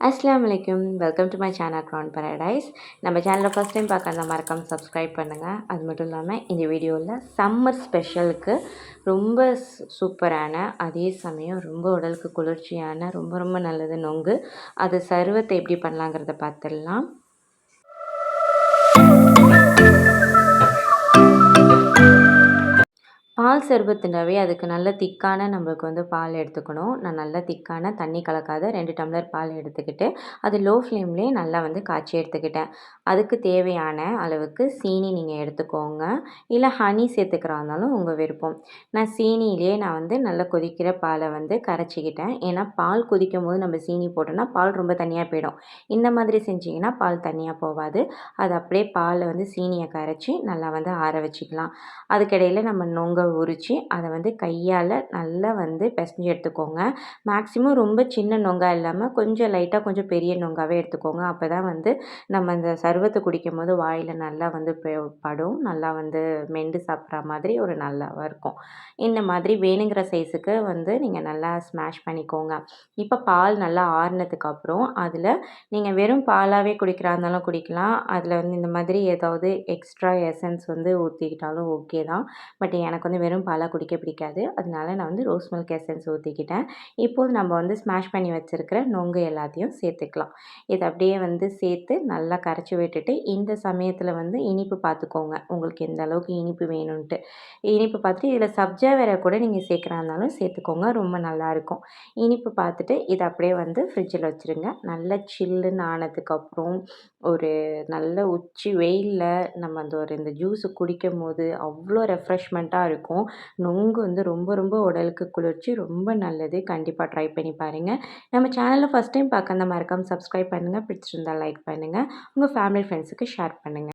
அஸ்லாம் வலைக்கம் welcome to my channel crown paradise நம்ம சேனலை ஃபஸ்ட் டைம் பார்க்க மறக்காம சப்ஸ்கிரைப் பண்ணுங்கள் அது மட்டும் இல்லாமல் இந்த வீடியோவில் சம்மர் ஸ்பெஷலுக்கு ரொம்ப சூப்பரான அதே சமயம் ரொம்ப உடலுக்கு குளிர்ச்சியான ரொம்ப ரொம்ப நல்லது நொங்கு. அது சர்வத்தை எப்படி பண்ணலாங்கிறத பார்த்துடலாம். பால் சர்பத்துனாவே அதுக்கு நல்ல திக்கான நம்மளுக்கு வந்து பால் எடுத்துக்கணும். நான் நல்லா திக்கான தண்ணி கலக்காத ரெண்டு டம்ளர் பால் எடுத்துக்கிட்டு அது லோ ஃப்ளேம்லேயே நல்லா வந்து காய்ச்சி எடுத்துக்கிட்டேன். அதுக்கு தேவையான அளவுக்கு சீனி நீங்கள் எடுத்துக்கோங்க. இல்லை ஹனி சேர்த்துக்கிறா இருந்தாலும் உங்கள் விருப்பம். நான் சீனியிலே நான் வந்து நல்லா கொதிக்கிற பாலை வந்து கரைச்சிக்கிட்டேன். ஏன்னா பால் கொதிக்கும் போது நம்ம சீனி போட்டோம்னா பால் ரொம்ப தனியாக போயிடும். இந்த மாதிரி செஞ்சிங்கன்னா பால் தனியாக போகாது. அது அப்படியே பாலை வந்து சீனியை கரைச்சி நல்லா வந்து ஆற வச்சுக்கலாம். அதுக்கிடையில் நம்ம நொங்க உரித்து அதை வந்து கையால் நல்லா வந்து பிசைஞ்சு எடுத்துக்கோங்க. மேக்ஸிமம் ரொம்ப சின்ன நொங்கா இல்லாமல் கொஞ்சம் லைட்டாக கொஞ்சம் பெரிய நொங்காவே எடுத்துக்கோங்க. அப்போ தான் வந்து நம்ம இந்த சர்வத்தை குடிக்கும் போது வாயில் நல்லா வந்து படும். நல்லா வந்து மெண்டு சாப்பிட்ற மாதிரி ஒரு நல்லாவாக இருக்கும். இந்த மாதிரி வேணுங்கிற சைஸுக்கு வந்து நீங்கள் நல்லா ஸ்மாஷ் பண்ணிக்கோங்க. இப்போ பால் நல்லா ஆறுனதுக்கப்புறம் அதில் நீங்கள் வெறும் பாலாகவே குடிக்கிறா இருந்தாலும் குடிக்கலாம். அதில் வந்து இந்த மாதிரி ஏதாவது எக்ஸ்ட்ரா எசன்ஸ் வந்து ஊற்றிக்கிட்டாலும் ஓகே தான். பட் எனக்கு வந்து வெறும் பாலாக குடிக்க பிடிக்காது. அதனால நான் வந்து ரோஸ் மில்க் எசன்ஸ் ஊற்றிக்கிட்டேன் இப்போது நம்ம வந்து ஸ்மாஷ் பண்ணி வச்சுருக்கிற நொங்கு எல்லாத்தையும் சேர்த்துக்கலாம். இதை அப்படியே வந்து சேர்த்து நல்லா கரைச்சி விட்டுட்டு இந்த சமயத்தில் வந்து இனிப்பு பார்த்துக்கோங்க உங்களுக்கு எந்த அளவுக்கு இனிப்பு வேணும்ன்ட்டு. இனிப்பு பார்த்துட்டு இதில் சப்ஜா வேற கூட நீங்கள் சேர்க்குறா இருந்தாலும் சேர்த்துக்கோங்க. ரொம்ப நல்லாயிருக்கும் இனிப்பு பார்த்துட்டு இதை அப்படியே வந்து ஃப்ரிட்ஜில் வச்சுருங்க. நல்லா சில்லுன்னு ஆனதுக்கப்புறம் ஒரு நல்ல உச்சி வெயிலில் நம்ம அந்த ஒரு இந்த ஜூஸு குடிக்கும் போது அவ்வளோ ரெஃப்ரெஷ்மெண்ட்டாக இருக்கும். நொங்கு வந்து ரொம்ப ரொம்ப உடலுக்கு குளிர்ச்சி ரொம்ப நல்லது. கண்டிப்பாக ட்ரை பண்ணி பாருங்கள் நம்ம சேனலில் ஃபஸ்ட் டைம் பார்க்க அந்த மறக்காமல் சப்ஸ்கிரைப் பண்ணுங்கள் பிடிச்சிருந்தால் லைக் பண்ணுங்கள் உங்கள் ஃபேமிலி ஃப்ரெண்ட்ஸுக்கு ஷேர் பண்ணுங்கள்